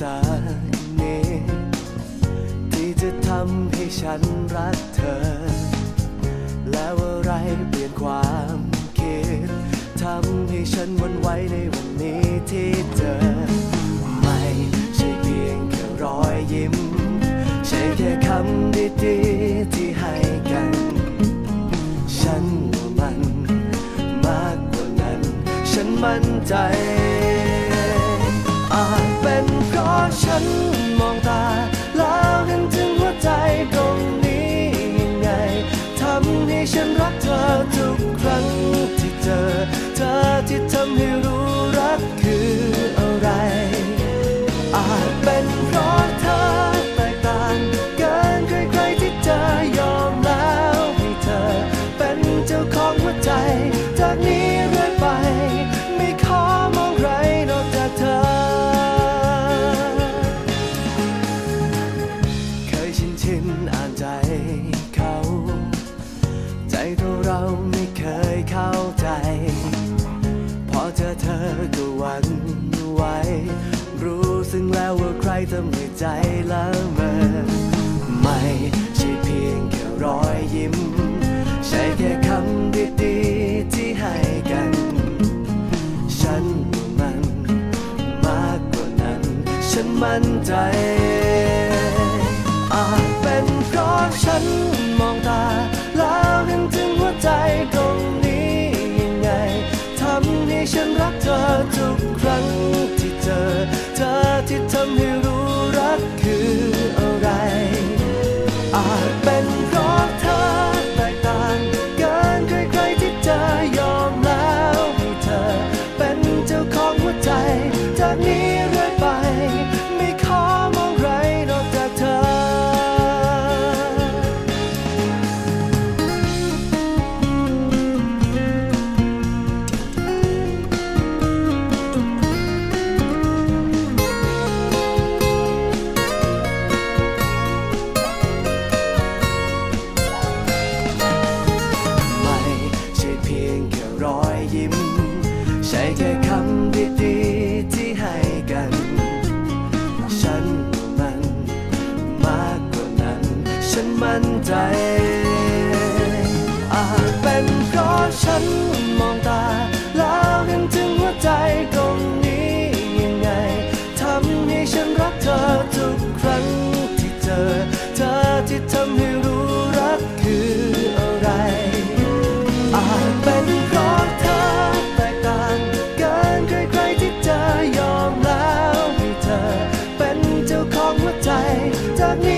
สารนี้ที่จะทำให้ฉันรักเธอ แล้วอะไรเปลี่ยนความคิดทำให้ฉันวันไหวในวันนี้ที่เจอ ไม่ใช่เพียงแค่รอยยิ้ม ใช่แค่คำดีๆที่ให้กัน ฉันว่ามันมากกว่านั้น ฉันมั่นใจ ให้ฉันรักเธอทุกครั้งที่เจอเธอที่ทำให้รู้รักคืออะไร ทำให้ใจละเมอไม่ใช่เพียงแค่รอยยิ้ม ใช่แค่คำดีๆที่ให้กัน ฉันมันมากกว่านั้น ฉันมั่นใจ อาจเป็นเพราะฉันมองตา แล้วเห็นถึงหัวใจตรงนี้ยังไงทำให้ฉันรักเธอทุกครั้งที่เจอเธอที่ทำให้ อ เป็นเพราะฉันมองตา แล้วเห็นถึงหัวใจตรงนี้ยังไงทำให้ฉันรักเธอทุกครั้งที่เจอ เธอที่ทำให้รู้รักคืออะไรอาจเป็นเพราะเธอแตกต่างเกินใครๆที่จะยอมแล้วให้เธอ เป็นเจ้าของหัวใจจากนี้